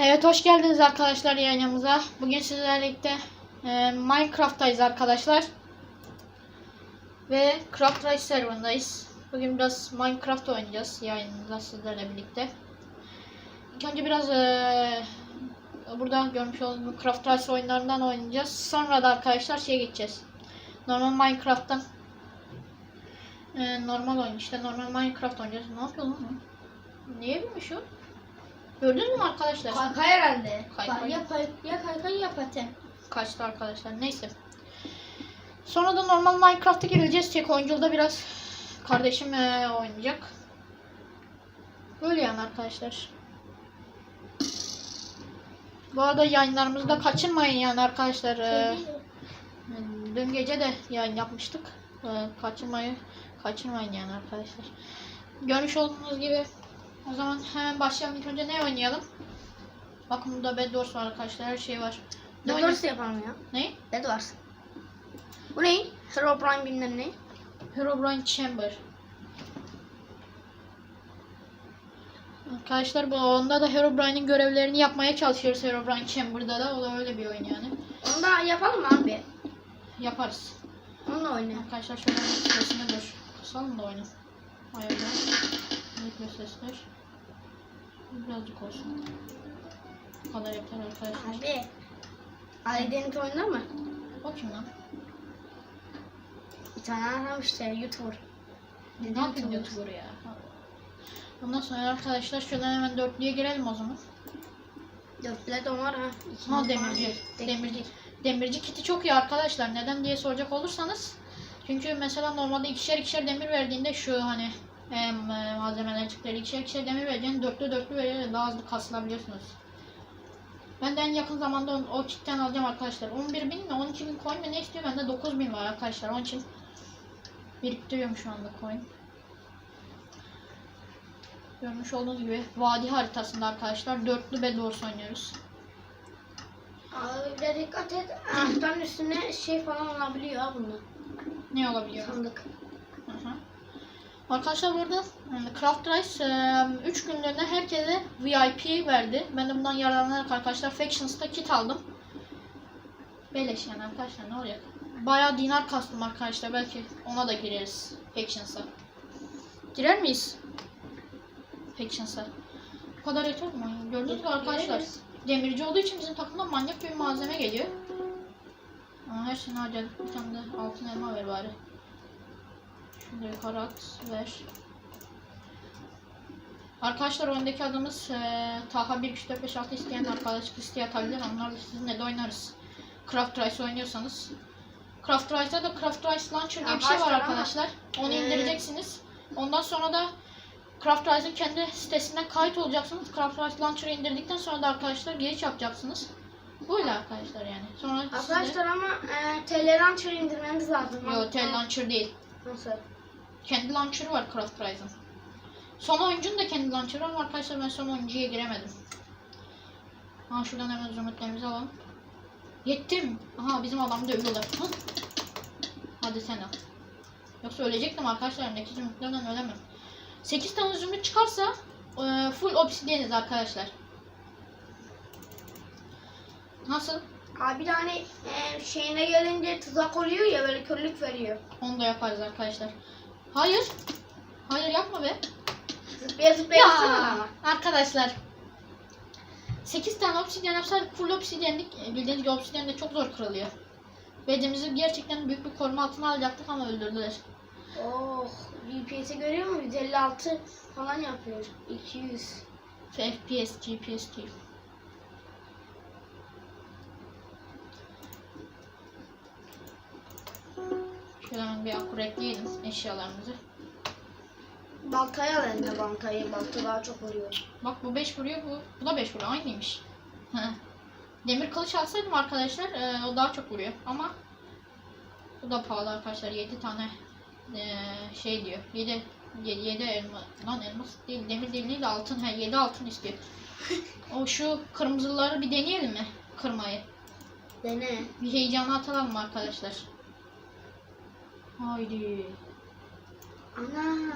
Evet hoş geldiniz arkadaşlar yayınımıza. Bugün sizlerle birlikte e, Minecraft'tayız arkadaşlar. Ve Craft Rice serverındayız. Bugün biraz Minecraft oynayacağız yayınımızda sizlerle birlikte. İlk önce biraz e, burada görmüş olduğunuz Craft Rice oyunlarından oynayacağız. Sonra da arkadaşlar şeye geçeceğiz. Normal Minecraft'tan e, normal oyun işte normal Minecraft oynayacağız. Ne yapıyor lan? Niye bilmiş o? Gördünüz mü arkadaşlar? Kaykay herhalde. Kaykay. Ya, ya kaykay ya paten. Kaçtı arkadaşlar. Neyse. Sonra da normal Minecraft'a gireceğiz. Tek oyunculuda biraz kardeşim eee, oynayacak. Böyle yani arkadaşlar. Bu arada yayınlarımızı da kaçırmayın yani arkadaşlar. Eee, dün gece de yayın yapmıştık. Eee, kaçırmayı kaçırmayın yani arkadaşlar. Görmüş olduğunuz gibi o zaman hemen başlayalım. İlk önce ne oynayalım? Bakın burada Bedwars var arkadaşlar. Her şey var. Ne Bed oynayalım? Wars yapalım ya. Ne? Bed Wars. Bu ne? Hero Prime bilmem ne. Herobrine Chamber. Arkadaşlar bu onda da Herobrine'in görevlerini yapmaya çalışıyoruz Herobrine Chamber'da da. O da öyle bir oyun yani. Onu da yapalım mı abi? Yaparız. Onu da oyna. Arkadaşlar şöyle bir sesini dur. Kısalım da oyunu. Ayarlar. Mikro sesler. Birazcık olsun. Bu kadar yeter arkadaşlar. Abi. Ali Deniz oynar mı? O kim lan? Bir tane adam işte YouTuber. Ne yapayım YouTuber ya? Ondan sonra arkadaşlar şuradan hemen dörtlüye girelim o zaman. Dörtlü de var ha. İki Ha demirci. Demirci. Demirci kiti çok iyi arkadaşlar. Neden diye soracak olursanız. Çünkü mesela normalde ikişer ikişer demir verdiğinde şu hani e, malzemeler çıktığı ikişer ikişer demir vereceğini dörtlü dörtlü veriyor daha hızlı kasılabiliyorsunuz. Ben de en yakın zamanda o, kitten alacağım arkadaşlar. 11 bin mi 12 bin coin mi ne istiyor? Bende 9 bin var arkadaşlar. Onun için biriktiriyorum şu anda coin. Görmüş olduğunuz gibi vadi haritasında arkadaşlar dörtlü Bedwars oynuyoruz. Abi dikkat et. Anahtarın üstüne şey falan olabiliyor ha bunda. Ne olabiliyor? Sandık. Arkadaşlar burada Craft Rice 3 günlüğüne herkese VIP verdi. Ben de bundan yararlanarak arkadaşlar Factions'ta kit aldım. Beleş yani arkadaşlar ne olacak? Bayağı dinar kastım arkadaşlar. Belki ona da gireriz Factions'a. Girer miyiz? Factions'a. Bu kadar yeter mi? Gördünüz mü arkadaşlar? Demirci olduğu için bizim takımdan manyak bir malzeme geliyor. Aa, her şeyini harcadık. Bir tane de altın elma ver bari. Şunu da yukarı at. Ver. Arkadaşlar oyundaki adımız eee Taha 1 3 4 5 6 isteyen arkadaşlık isteği atabilir. Onlarla sizinle de oynarız. Craft Rice oynuyorsanız. Craft Rice'da da Craft Rice Launcher diye bir şey var Arkadaşlar. Onu Ee, indireceksiniz. Ondan sonra da Craft Rice'ın kendi sitesinden kayıt olacaksınız. Craft Rice Launcher'ı indirdikten sonra da arkadaşlar giriş yapacaksınız. Böyle arkadaşlar yani. Sonra Arkadaşlar ama e, Telerancher indirmeniz lazım. Yo, tel launcher değil. Nasıl? Kendi launcher'ı var Craft Rise'ın. Son oyuncunun da kendi launcher'ı ama arkadaşlar ben son oyuncuya giremedim. Ha şuradan hemen zümrütlerimizi alalım. Yettim. Aha bizim adamı dövüyorlar. Hı? Hadi sen al. Yoksa ölecektim arkadaşlar. Elimdeki zümrütlerden ölemem. 8 tane zümrüt çıkarsa e, full obsidiyeniz arkadaşlar. Nasıl? Abi de hani e, şeyine gelince tuzak oluyor ya böyle körlük veriyor. Onu da yaparız arkadaşlar. Hayır. Hayır yapma be. Zıplaya zıplaya yapsana ama. arkadaşlar 8 tane obsidyen yapsaydık full obsidyenlik e, bildiğiniz gibi obsidyen de çok zor kırılıyor. Bedimizi gerçekten büyük bir koruma altına alacaktık ama öldürdüler. Oh, GPS'i görüyor musun? 156 falan yapıyor. 200. FPS, GPS değil. Şöyle hemen bir akur ekleyelim eşyalarımızı. Baltayı al eline baltayı. Balta daha çok vuruyor. Bak bu 5 vuruyor bu. Bu da 5 vuruyor. Aynıymış. Demir kılıç alsaydım arkadaşlar e, o daha çok vuruyor. Ama bu da pahalı arkadaşlar. 7 tane e, şey diyor. 7 7 elma. Lan elmas değil. Demir değil değil de altın. He 7 altın istiyor. o şu kırmızıları bir deneyelim mi? Kırmayı. Dene. Bir heyecanı atalım mı arkadaşlar? Haydi. Anam.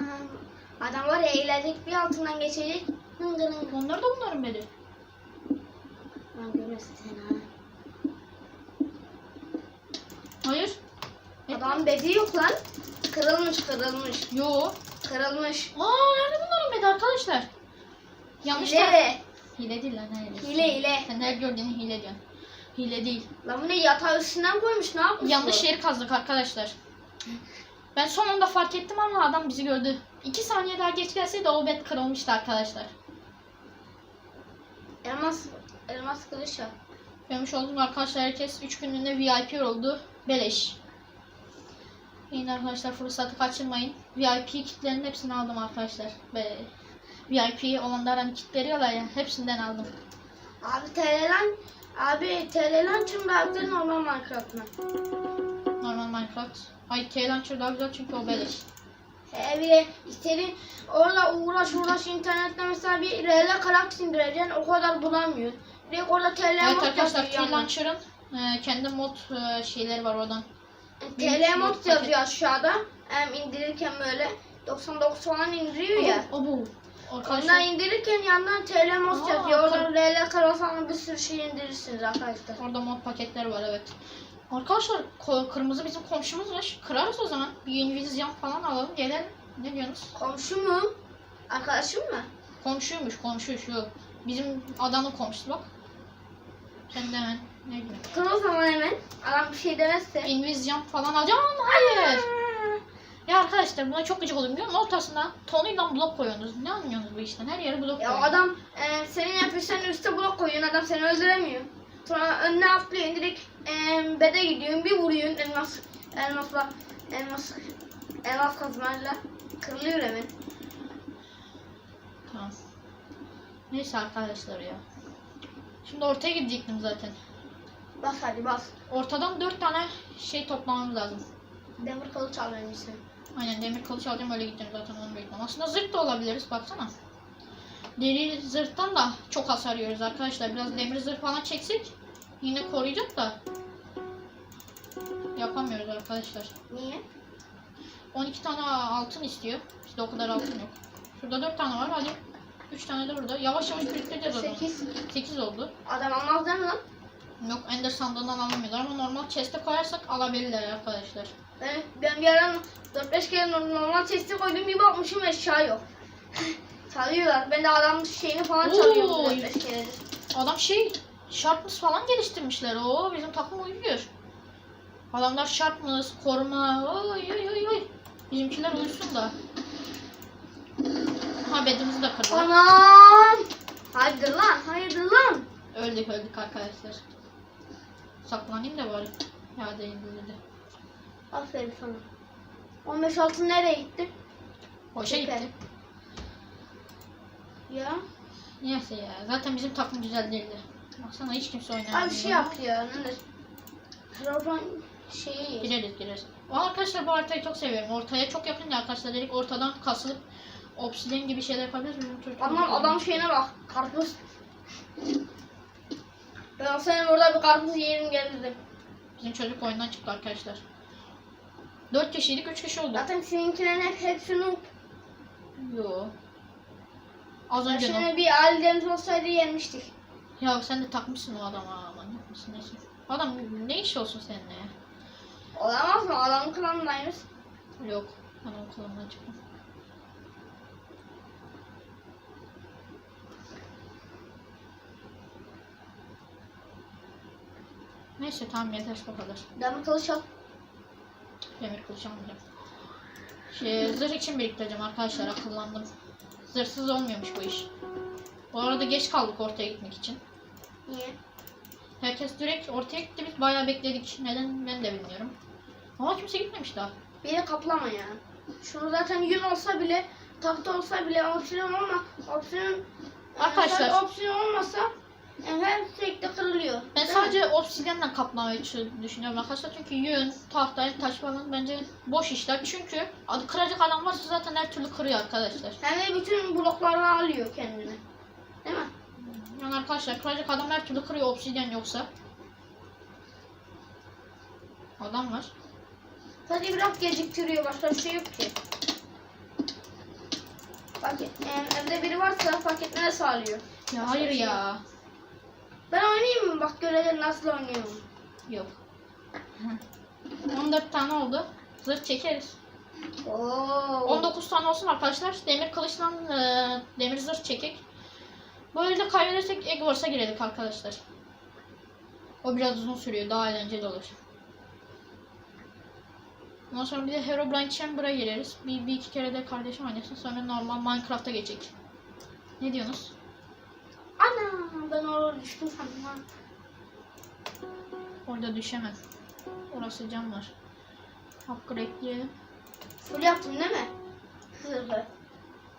Adam var ya eğilecek bir altından geçecek. Hıngır hıngır. Onlar da bunların beri. Ben görmesin seni ha. Hayır. Adam bedi yok lan. Kırılmış kırılmış. Yo. Kırılmış. Aa nerede bunların bedi arkadaşlar? Yanlış. Hile. Hile değil lan hilesi? Hile hile. Sen her gördüğünü hile diyorsun. Hile değil. Lan bu ne yatağı üstünden koymuş ne yapmış Yanlış bu? yeri kazdık arkadaşlar. Ben son anda fark ettim ama adam bizi gördü. İki saniye daha geç gelseydi o bed kırılmıştı arkadaşlar. Elmas, elmas kılıç yap. Görmüş oldum arkadaşlar herkes 3 günlüğüne VIP oldu. Beleş. Yine arkadaşlar fırsatı kaçırmayın. VIP kitlerin hepsini aldım arkadaşlar. Ve VIP olanların kitleri var ya hepsinden aldım. Abi TL'den Abi TL'den çünkü daha güzel normal Minecraft. Ay T-Launcher daha güzel çünkü o beleş. He bir de orada uğraş uğraş internette mesela bir RL karakter indireceksin o kadar bulamıyorsun. Direkt orada TL Evet mod arkadaşlar. T-Launcher'ın e, kendi mod e, şeyleri var oradan. TL mod yazıyor aşağıda. Hem indirirken böyle 99 falan indiriyor ya. O, o bu. Ondan indirirken yandan TL mod yazıyor. Oradan RL karakter bir sürü şey indirirsiniz arkadaşlar. orada mod paketleri var evet. Arkadaşlar kırmızı bizim komşumuzmuş. Kırarız o zaman. Bir Invision falan alalım gelelim. Ne diyorsunuz? Komşu mu? Arkadaşım mı? Komşuymuş komşu şu. Bizim adamın komşusu bak. Sen de hemen ne diyorsun? Kır o zaman hemen. Adam bir şey demezse. Invision falan alacağım ama hayır. Ya arkadaşlar buna çok gıcık oluyorum. Diyorum ortasına tonuyla blok koyuyorsunuz. Ne anlıyorsunuz bu işten? Her yere blok Ya koyuyorsunuz. adam e, senin yapışan üstte blok koyuyorsun adam seni öldüremiyor. Sonra önüne atlıyorsun direkt e, bede gidiyorsun bir vuruyorsun elmas elmasla elmas elmas kazmayla kırılıyor hemen. Tamam. Neyse arkadaşlar ya. Şimdi ortaya gidecektim zaten. Bas hadi bas. Ortadan dört tane şey toplamamız lazım. Demir kılıç al öncesi. Aynen demir kılıç alacağım öyle gideceğim zaten onu bekliyorum. Aslında zırh da olabiliriz baksana. Deri zırhtan da çok hasar yiyoruz arkadaşlar. Biraz demir zırh falan çeksek yine koruyacak da yapamıyoruz arkadaşlar. Niye? 12 tane altın istiyor. Bizde o kadar altın yok. Şurada 4 tane var hadi. 3 tane de burada. Yavaş yavaş biriktireceğiz o zaman. 8. 8 oldu. Adam almaz değil mi lan? Yok Ender sandığından alamıyorlar ama normal chest'e koyarsak alabilirler arkadaşlar. Ben, ben bir ara 4-5 kere normal chest'e koydum bir bakmışım eşya yok. Çalıyorlar. Ben de adamın şeyini falan çalıyorum Oo. 4-5 kere. Adam şey sharpness falan geliştirmişler. Oo bizim takım uyuyor. Adamlar sharpness, koruma. Oy oy oy oy. Bizimkiler uyusun da. Ha bedimizi de kırdılar. Anam! Hayırdır lan? Hayırdır lan? Öldük öldük arkadaşlar. Saklanayım da bari. Ya değil dedi. Aferin sana. 15 altın nereye gitti? Boşa Süper. gitti. Ya. Neyse ya. Zaten bizim takım güzel değildi. Baksana hiç kimse oynamıyor. Abi şey yap ya. Nedir? Raban şeyi. Gireriz gireriz. O arkadaşlar bu haritayı çok seviyorum. Ortaya çok yapınca arkadaşlar dedik ortadan kasılıp obsidian gibi şeyler yapabiliriz. Bizim Adam adam şeyine bak. Karpuz. Ben senin orada bir karpuz yerim gelirdim. Bizim çocuk oyundan çıktı arkadaşlar. 4 kişiydik 3 kişi oldu. Zaten seninkilerin hep hepsini Yo. Az önce. Şimdi bir ailemiz olsaydı yenmiştik. Ya sen de takmışsın o adama. Manyak mısın neyse. Adam ne iş olsun seninle ya? Olamaz mı? Adamın klanındaymış. Yok. O kılımdan çıktım. Neyse tamam yeter bu kadar. Demir kılıç al. Demir kılıç almayacağım. Şey, zırh için biriktireceğim arkadaşlar akıllandım. Zırhsız olmuyormuş bu iş. Bu arada geç kaldık ortaya gitmek için. Niye? Herkes direkt ortaya gitti biz bayağı bekledik. Neden ben de bilmiyorum. Ama kimse gitmemiş daha. Beni kaplama ya. Şunu zaten yün olsa bile, tahta olsa bile opsiyon olma. Opsiyon Arkadaşlar- Yani opsiyon olmasa yani her sürekli kırılıyor. Ben sadece obsidyenle kaplamayı düşünüyorum arkadaşlar. Çünkü yün, tahta, taş falan bence boş işler. Çünkü adı kıracak adam varsa zaten her türlü kırıyor arkadaşlar. hem de bütün bloklarını alıyor kendine. Değil mi? Yani arkadaşlar kıracak adam her türlü kırıyor obsidyen yoksa. Adam var. Sadece biraz geciktiriyor. Başka bir şey yok ki. Fark et, yani evde biri varsa fark etmene sağlıyor. Ya hayır şey ya. Ben oynayayım mı? Bak görelim nasıl oynuyorum. Yok. 14 tane oldu. Zırh çekeriz. Oo. 19 tane olsun arkadaşlar. Demir kılıçtan e, demir zırh çekek. Böyle de kaybedersek Egg Wars'a girelim arkadaşlar. O biraz uzun sürüyor. Daha eğlenceli olur. Ondan sonra bir de Herobrine Chamber'a gireriz. Bir, bir iki kere de kardeşim oynasın. Sonra normal Minecraft'a geçecek. Ne diyorsunuz? Ana ben oraya düştüm sandım. Orada düşemem. Orası cam var. Upgrade'leyelim. Full yaptın değil mi? Zırhı.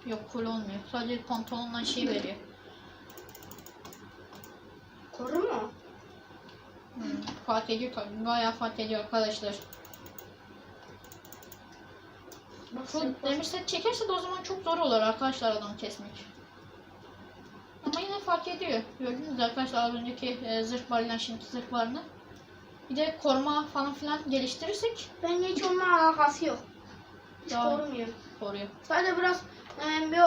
Yok full olmuyor. Sadece pantolondan şey veriyor. Koru mu? Hmm, fark ediyor tabii. Bayağı fark ediyor arkadaşlar. Full demir set çekerse de o zaman çok zor olur arkadaşlar adamı kesmek. Ama yine fark ediyor. Gördünüz arkadaşlar az önceki e, zırh varıyla şimdiki zırh varını. Bir de koruma falan filan geliştirirsek Ben hiç onunla alakası yok. Hiç korumuyor. koruyor. Sadece biraz e, bir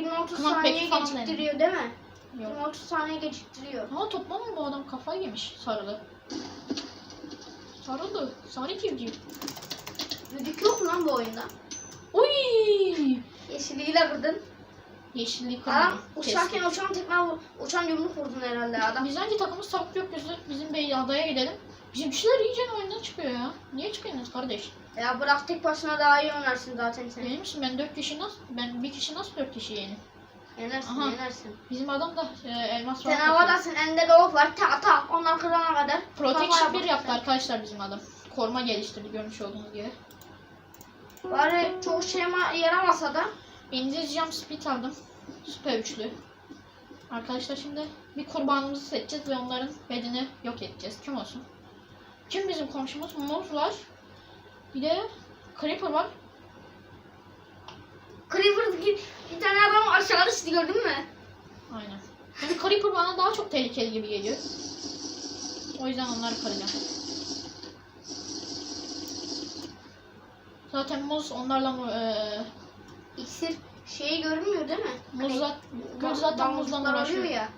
e, 20-30 Kımak saniye geciktiriyor değil mi? Yok. 20-30 saniye geciktiriyor. Ama toplamı bu adam kafayı yemiş sarılı. Sarılı. Sarı civciv. Müzik yok mu lan bu oyunda? Uy! Yeşiliyle kırdın. Yeşilliği Adam uçarken uçan tekme uçan yumruk vurdun herhalde adam. Biz hangi takımız takip yok bizim, bizim bey adaya gidelim. Bizimkiler iyice oyundan çıkıyor ya. Niye çıkıyorsunuz kardeş? Ya bırak tek başına daha iyi oynarsın zaten sen. Değil misin? Ben 4 kişi nasıl? Ben bir kişi nasıl 4 kişi yenim? Yenersin Aha. yenersin. Bizim adam da e, elmas Sen havadasın elinde de ok var ta ta onlar kırana kadar. Protection kafaya 1 bak yaptı arkadaşlar bizim adam. Koruma geliştirdi görmüş olduğunuz gibi. Bari çok şey ma- yaramasa da İngiliz Jump Speed aldım. Süper üçlü. Arkadaşlar şimdi bir kurbanımızı seçeceğiz ve onların bedeni yok edeceğiz. Kim olsun? Kim bizim komşumuz? Muz var. Bir de Creeper var. Creeper gibi bir tane adam aşağı düştü gördün mü? Aynen. Yani Creeper bana daha çok tehlikeli gibi geliyor. O yüzden onları kıracağım. Zaten muz onlarla eee İksir şeyi görünmüyor değil mi? muz, zat, muz zaten muzla oluyor uğraşıyor. ya.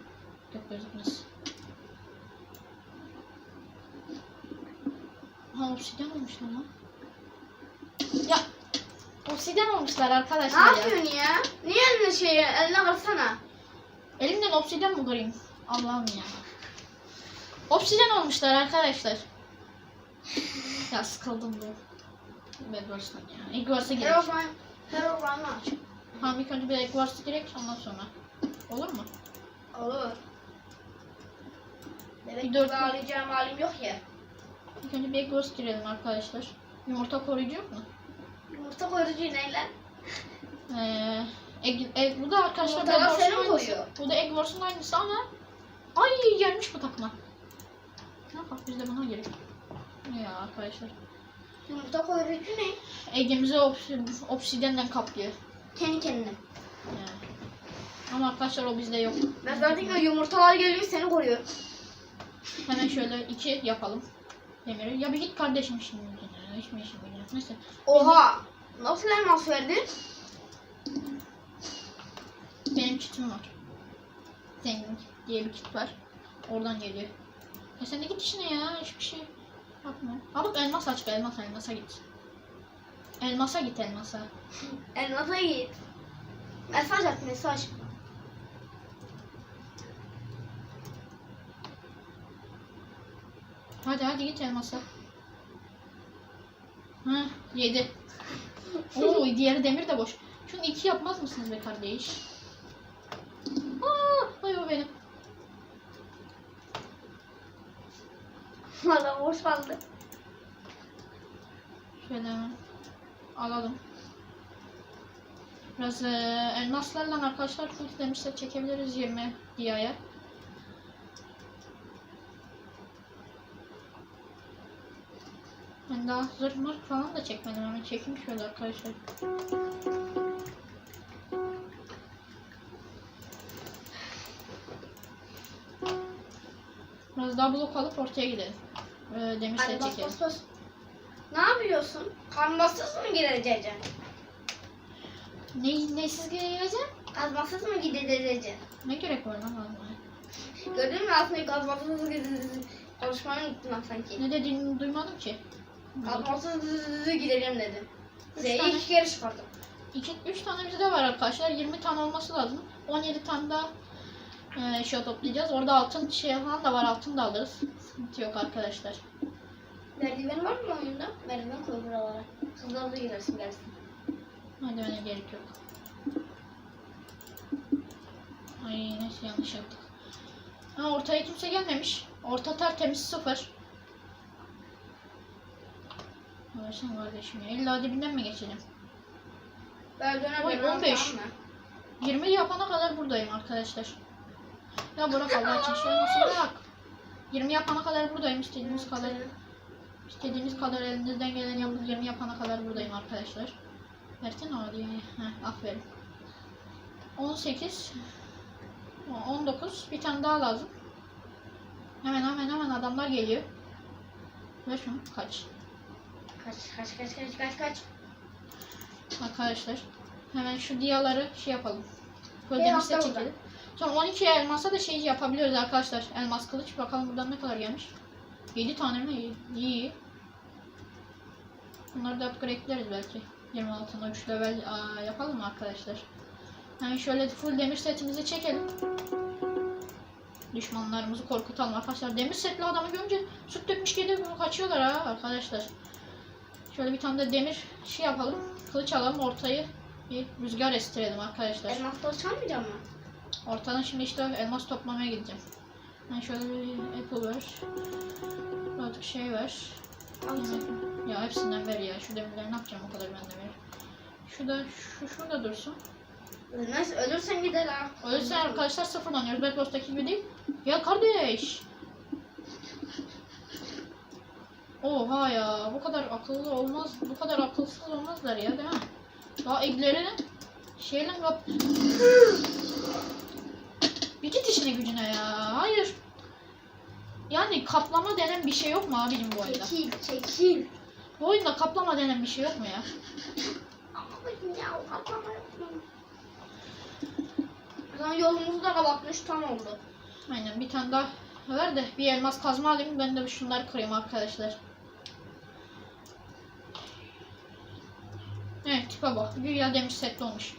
Yok gözükmez. Ha obsidyen olmuşlar lan. Ya obsidyen olmuşlar Ne arkadaşlar ya. yapıyorsun ya? Niye eline şeyi eline baksana? Elimden obsidyen mi kırayım? Allah'ım ya. Obsidyen olmuşlar arkadaşlar. ya sıkıldım bu. Bedwars'tan ya. Egg Wars'a gerek. Herobrine, Herobrine aç. Tamam ilk önce bir Egg Wars'a gerek ondan sonra. Olur mu? Olur. Demek Bir ki dört- bağlayacağım halim yok ya. İlk önce bir Egg Wars girelim arkadaşlar. Yumurta koruyucu yok mu? Yumurta koyucu neyle? Ee, egg, egg, bu da arkadaşlar Yumurtalar Wars'un seni aynısı. Bu da Egg Wars'un aynısı ama ay gelmiş bu takma. Ne yapalım biz de buna girelim. Ya arkadaşlar. Yumurta koyucu ne? Egg'imizi obs- obsidyenle kaplıyor. Kendi kendine. Yani. Ama arkadaşlar o bizde yok. Ben zaten o yumurtalar geliyor seni koruyor. Hemen şöyle iki yapalım. Demiri. Ya bir git kardeşim şimdi. Mi işim yok? Neyse. Oha! Nasıl elmas verdin? Benim kitim var. Zengin diye bir kit var. Oradan geliyor. Ya sen de git işine ya. Hiçbir şey yapma. Ha bak elmas aç be elmas elmasa git. Elmasa git elmasa. Elmasa git. Mesaj at mesaj. Hadi hadi git elmasa. Ha yedi. Oo diğeri demir de boş. Şunu iki yapmaz mısınız be kardeş? Aa, ay o benim. Valla boş kaldı. Şöyle hemen alalım. Biraz eee, elmaslarla arkadaşlar full demişse çekebiliriz 20 diyaya. Ben daha zırh mırh falan da çekmedim hemen çekeyim şöyle arkadaşlar. Biraz daha blok alıp ortaya gidelim. Ee, set bas çekelim. bas bas. Ne yapıyorsun? Kazmasız mı gideceksin? Ne, neysiz geleceğim? Kazmasız mı gideceksin? Ne gerek var lan almaya? Gördün mü aslında gazmasız konuşmayı unuttun lan sanki. Ne dediğini duymadım ki. Gazmasız gidelim dedi. Üç Z'yi tane. iki kere çıkardım. 2 3 tane bizde var arkadaşlar. 20 tane olması lazım. 17 tane daha e, şey toplayacağız. Orada altın şey falan da var. Altın da alırız. Sıkıntı yok arkadaşlar. Merdiven var mı oyunda? Merdiven koy buralara. Hızlı hızlı gidersin gelsin. Öyle gerek yok. Ay neyse yanlış yaptık. Ha, ortaya kimse gelmemiş. Orta tertemiz sıfır. Versene kardeşim ya. İlla dibinden mi geçelim? Oy, dönüyorum, 15. tamam mı? 20 yapana kadar buradayım arkadaşlar. Ya bırak Allah için şey nasıl bırak. 20 yapana kadar buradayım istediğiniz kadar. İstediğiniz kadar elinizden gelen yapıp 20 yapana kadar buradayım arkadaşlar. Versene o diye. Heh, aferin. 18 19 bir tane daha lazım. Hemen hemen hemen adamlar geliyor. Ver şunu kaç. Kaç kaç kaç kaç kaç kaç. Arkadaşlar hemen şu diyaları şey yapalım. Burada. çekelim. Sonra 12 elmasa da şey yapabiliyoruz arkadaşlar. Elmas kılıç bakalım buradan ne kadar gelmiş. 7 tane mi? İyi. Bunları da upgrade'leriz belki. 26'ına 3 level aa, yapalım arkadaşlar? Yani şöyle full demir setimizi çekelim. Düşmanlarımızı korkutalım arkadaşlar. Demir setli adamı görünce süt dökmüş gibi kaçıyorlar ha arkadaşlar. Şöyle bir tane de demir şey yapalım. Kılıç alalım ortayı bir rüzgar estirelim arkadaşlar. Elmasları çalmayacak mı? Ortadan şimdi işte elmas toplamaya gideceğim. Ben şöyle bir apple ver. Artık şey ver. Al. Ya hepsinden ver ya. Şu demirleri ne yapacağım o kadar ben de ver. Şu da şu şurada dursun. Ölmez, ölürsen gider ha. Öyleyse arkadaşlar sıfırlanıyoruz. Bad Boss'taki gibi değil. Ya kardeş. Oha ya. Bu kadar akıllı olmaz. Bu kadar akılsız olmazlar ya değil mi? Daha eglerini şeyle yap. Bir git işine gücüne ya. Hayır. Yani kaplama denen bir şey yok mu abicim bu oyunda? Çekil, çekil. Bu oyunda kaplama denen bir şey yok mu ya? Ya, atlama yapma. O zaman yolumuzu da kapatmış, tam oldu. Aynen bir tane daha ver de bir elmas kazma alayım ben de şunları kırayım arkadaşlar. Evet tipe bak. Güya demir setli olmuş.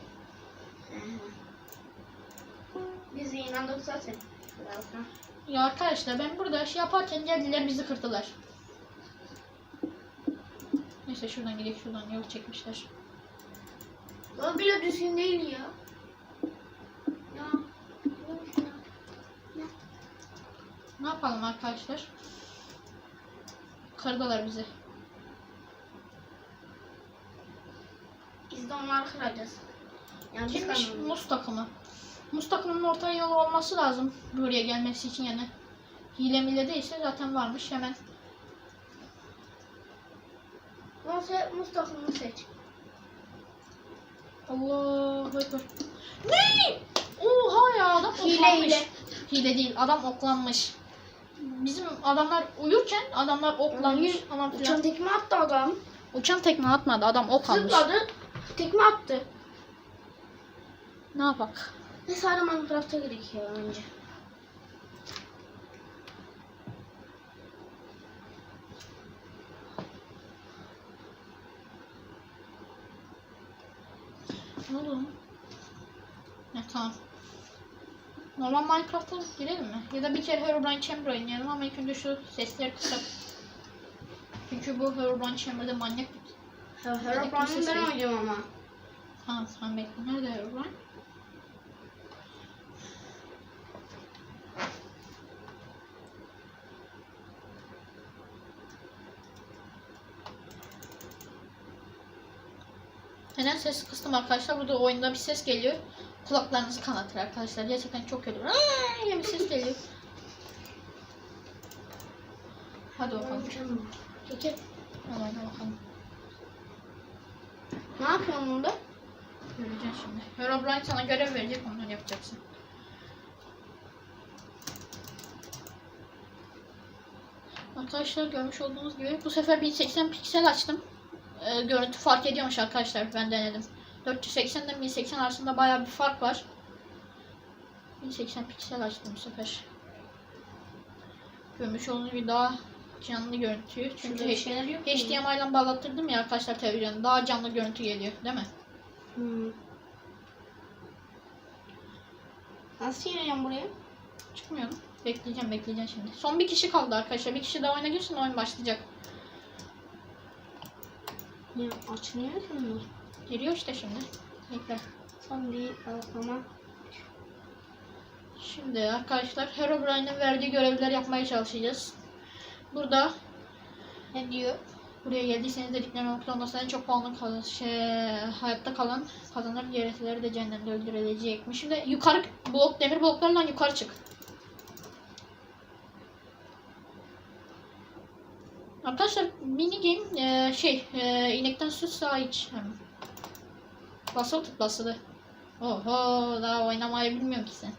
Biz inandık zaten. Ya arkadaşlar ben burada şey yaparken geldiler bizi kırdılar. Neyse şuradan gidelim şuradan yol çekmişler. O bile düzgün değil ya. Ya? Ne yapalım arkadaşlar? Kırdılar bizi. Biz de onları kıracağız. Yani Kimmiş? Mus takımı. Mus takımının orta yolu olması lazım buraya gelmesi için yani. Hile mile değilse zaten varmış hemen. Neyse Mustafa'nı seç. Allahu Ekber. Ne? Oha ya adam Hile, oklanmış. hile. Hile değil adam oklanmış. Bizim adamlar uyurken adamlar oklanmış. Uçan tekme attı adam. Uçan tekme atmadı adam ok almış. Zıpladı. Tekme attı. Ne yapak? Neyse hadi Minecraft'a gerekiyor önce. Ne oldu? Ne tamam. Normal Minecraft'a girelim mi? Ya da bir kere Herobrine Chamber oynayalım ama ilk önce şu sesleri kısak. Çünkü bu Herobrine Chamber'da manyak bir... Herobrine'i ben oynayacağım ama. Tamam sen bekle. Nerede Herobrine? Neden ses kıstım arkadaşlar? Burada oyunda bir ses geliyor. Kulaklarınızı kanatır arkadaşlar. Gerçekten çok kötü. Aa, bir ses geliyor. Hadi bakalım. Çekil. Hadi bakalım. Ne yapıyorsun burada? Göreceksin şimdi. Herobrine sana görev verecek onları yapacaksın. Arkadaşlar görmüş olduğunuz gibi bu sefer 1080 piksel açtım. Ee, görüntü fark ediyormuş arkadaşlar ben denedim. 480 ile 1080 arasında bayağı bir fark var. 1080 piksel açtım bu sefer. Görmüş olduğunuz gibi daha canlı görüntü. Çünkü Şurada şeyler yok mu? HDMI ile bağlattırdım ya arkadaşlar televizyonu. Daha canlı görüntü geliyor değil mi? Hmm. Nasıl yeneceğim buraya? Çıkmıyorum. Bekleyeceğim bekleyeceğim şimdi. Son bir kişi kaldı arkadaşlar. Bir kişi daha oyuna girsin oyun başlayacak. Ya açılmıyor ki bunlar. Geliyor işte şimdi. Bekle. Son bir kalkama. Şimdi arkadaşlar Herobrine'in verdiği görevler yapmaya çalışacağız. Burada Ne diyor? buraya geldiyseniz dediklerimi okuyun. Ondan sonra en çok puanlı kalan, şey, hayatta kalan kazanır. Gerisileri de cehennemde öldürülecekmiş. Şimdi yukarı blok, demir bloklarla yukarı çık. Arkadaşlar mini game e, şey e, inekten süt sağ iç. Hem. Tut basılı. Oho daha oynamayı bilmiyorum ki sen.